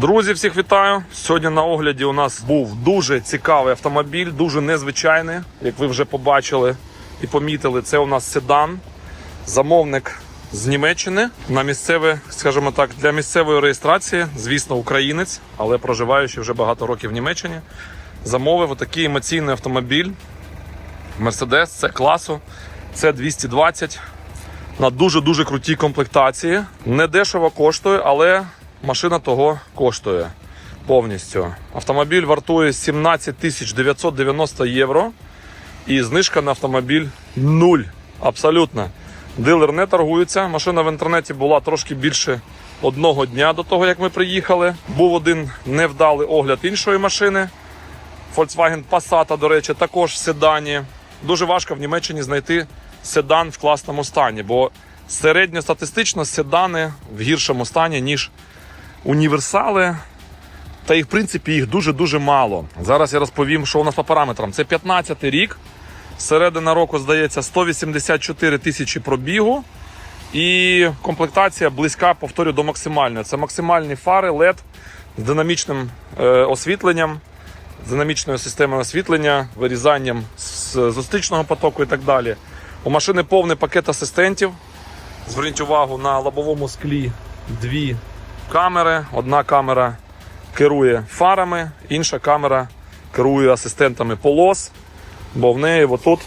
Друзі, всіх вітаю! Сьогодні на огляді у нас був дуже цікавий автомобіль, дуже незвичайний, як ви вже побачили і помітили. Це у нас седан, замовник з Німеччини на місцеве, скажімо так, для місцевої реєстрації, звісно, українець, але проживаючи вже багато років в Німеччині, замовив отакий емоційний автомобіль. Mercedes це класу, це 220 на дуже-дуже крутій комплектації. Не дешево коштує, але машина того коштує повністю. Автомобіль вартує 17 тисяч 990 євро. І знижка на автомобіль нуль. Абсолютно. Дилер не торгується. Машина в інтернеті була трошки більше одного дня до того, як ми приїхали. Був один невдалий огляд іншої машини. Volkswagen Passat, до речі, також в седані. Дуже важко в Німеччині знайти седан в класному стані, бо середньостатистично седани в гіршому стані, ніж універсали. Та і в принципі їх дуже-дуже мало. Зараз я розповім, що у нас по параметрам. Це 15 рік. Середина року, здається, 184 тисячі пробігу. І комплектація близька, повторю, до максимальної. Це максимальні фари LED з динамічним е, освітленням, з динамічною системою освітлення, вирізанням з зустрічного потоку і так далі. У машини повний пакет асистентів. Зверніть увагу на лобовому склі дві камери. Одна камера керує фарами, інша камера керує асистентами полос, бо в неї отут,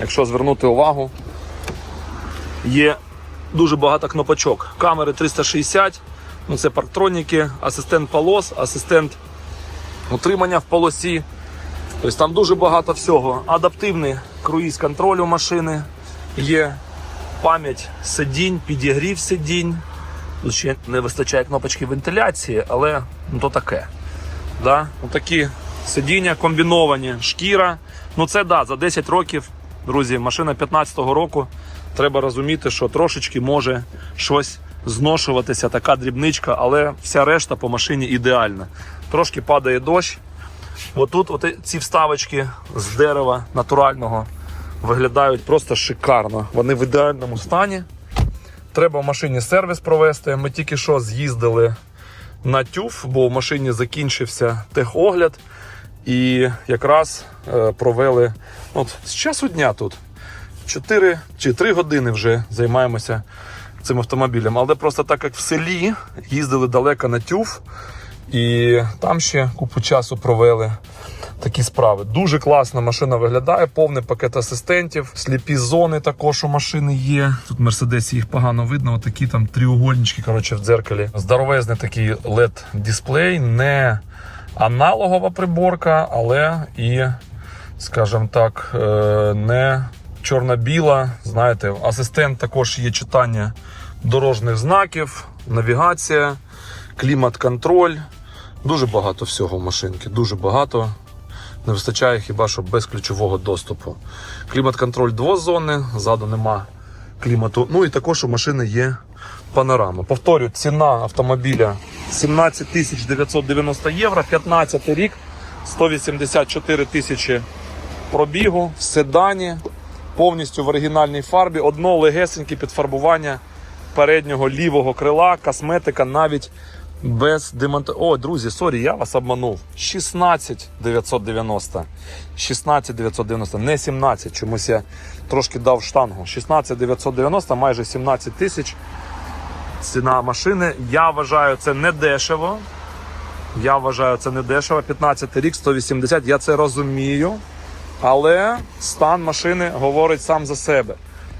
якщо звернути увагу, є дуже багато кнопочок. Камери 360, ну це парктроніки, асистент полос, асистент утримання в полосі. Тобто там дуже багато всього. Адаптивний круїз контроль у машини є. Пам'ять сидінь, підігрів сидінь. Ще не вистачає кнопочки вентиляції, але ну, то таке. Да? Ну, такі сидіння комбіновані, шкіра. Ну це да, за 10 років, друзі, машина 15-го року. Треба розуміти, що трошечки може щось зношуватися, така дрібничка, але вся решта по машині ідеальна. Трошки падає дощ. Отут от ці вставочки з дерева натурального виглядають просто шикарно. Вони в ідеальному стані. Треба в машині сервіс провести. Ми тільки що з'їздили на тюф, бо в машині закінчився техогляд. І якраз е, провели ну, от, з часу дня тут. 4 чи 3 години вже займаємося цим автомобілем. Але просто так як в селі їздили далеко на тюф, і там ще купу часу провели такі справи. Дуже класна машина виглядає, повний пакет асистентів, сліпі зони також у машини є. Тут Мерседесі їх погано видно. Отакі там тріугольнички коротше, в дзеркалі. Здоровезний такий led дисплей, не аналогова приборка, але і, скажімо так, е, не чорно-біла. Знаєте, асистент також є читання дорожніх знаків, навігація, клімат-контроль. Дуже багато всього в машинки, дуже багато. Не вистачає хіба що без ключового доступу. Клімат-контроль двозони, ззаду нема клімату. Ну і також у машини є панорама. Повторю, ціна автомобіля 17 тисяч 990 євро, 15 рік, 184 тисячі пробігу в седані, повністю в оригінальній фарбі. Одно легесеньке підфарбування переднього лівого крила, косметика навіть без демонтажу. О, друзі, сорі, я вас обманув. 16 990. 16 990, не 17. Чомусь я трошки дав штангу. 16 990, майже 17 тисяч. Ціна машини. Я вважаю, це не дешево. Я вважаю, це не дешево. 15 рік, 180. Я це розумію. Але стан машини говорить сам за себе.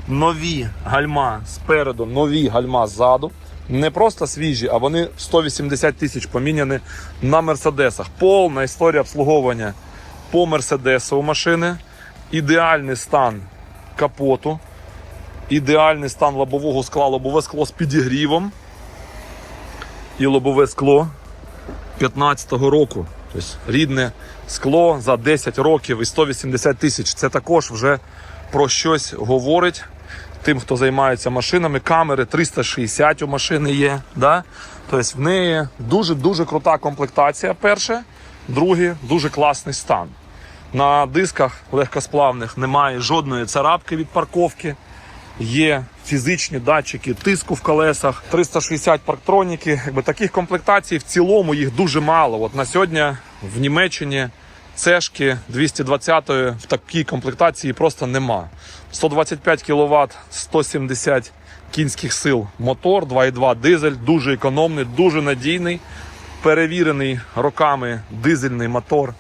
Нові гальма спереду, нові гальма ззаду. Не просто свіжі, а вони 180 тисяч поміняні на мерседесах. Повна історія обслуговування по мерседесу у машини. Ідеальний стан капоту, ідеальний стан лобового скла, лобове скло з підігрівом. І лобове скло 15-го року. Тобто рідне скло за 10 років і 180 тисяч. Це також вже про щось говорить тим, хто займається машинами. Камери 360 у машини є. Да? Тобто в неї дуже-дуже крута комплектація. Перше, друге, дуже класний стан. На дисках легкосплавних немає жодної царапки від парковки. є фізичні датчики тиску в колесах, 360 парктроніки. Якби таких комплектацій в цілому їх дуже мало. От на сьогодні в Німеччині цешки 220 в такій комплектації просто нема. 125 кВт, 170 кінських сил мотор, 2,2 дизель, дуже економний, дуже надійний, перевірений роками дизельний мотор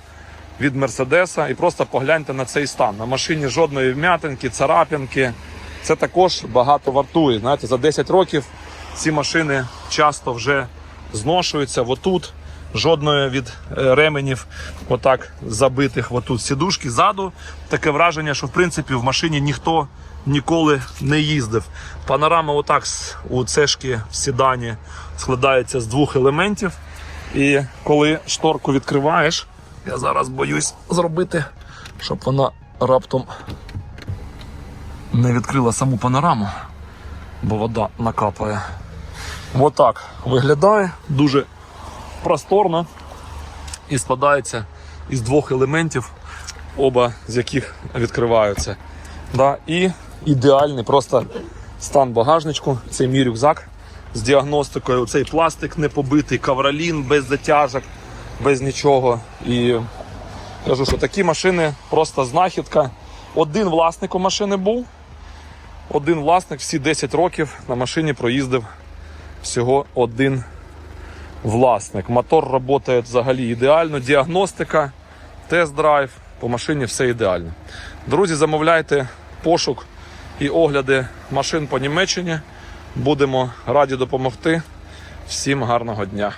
від Мерседеса. І просто погляньте на цей стан. На машині жодної вм'ятинки, царапинки. Це також багато вартує. Знаєте, за 10 років ці машини часто вже зношуються. Отут жодної від е, ременів, отак забитих, отут сідушки ззаду. Таке враження, що в принципі в машині ніхто ніколи не їздив. Панорама отак у цешки в седані складається з двох елементів. І коли шторку відкриваєш, я зараз боюсь зробити, щоб вона раптом не відкрила саму панораму, бо вода накапає. Отак виглядає дуже просторно і складається із двох елементів, оба з яких відкриваються. Да, і ідеальний просто стан багажничку. Це мій рюкзак з діагностикою. Цей пластик не побитий, кавролін без затяжок, без нічого. І кажу, що такі машини просто знахідка. Один власник у машини був. Один власник всі 10 років на машині проїздив всього один власник. Мотор працює взагалі ідеально. Діагностика, тест-драйв. По машині все ідеально. Друзі, замовляйте пошук і огляди машин по Німеччині. Будемо раді допомогти. Всім гарного дня!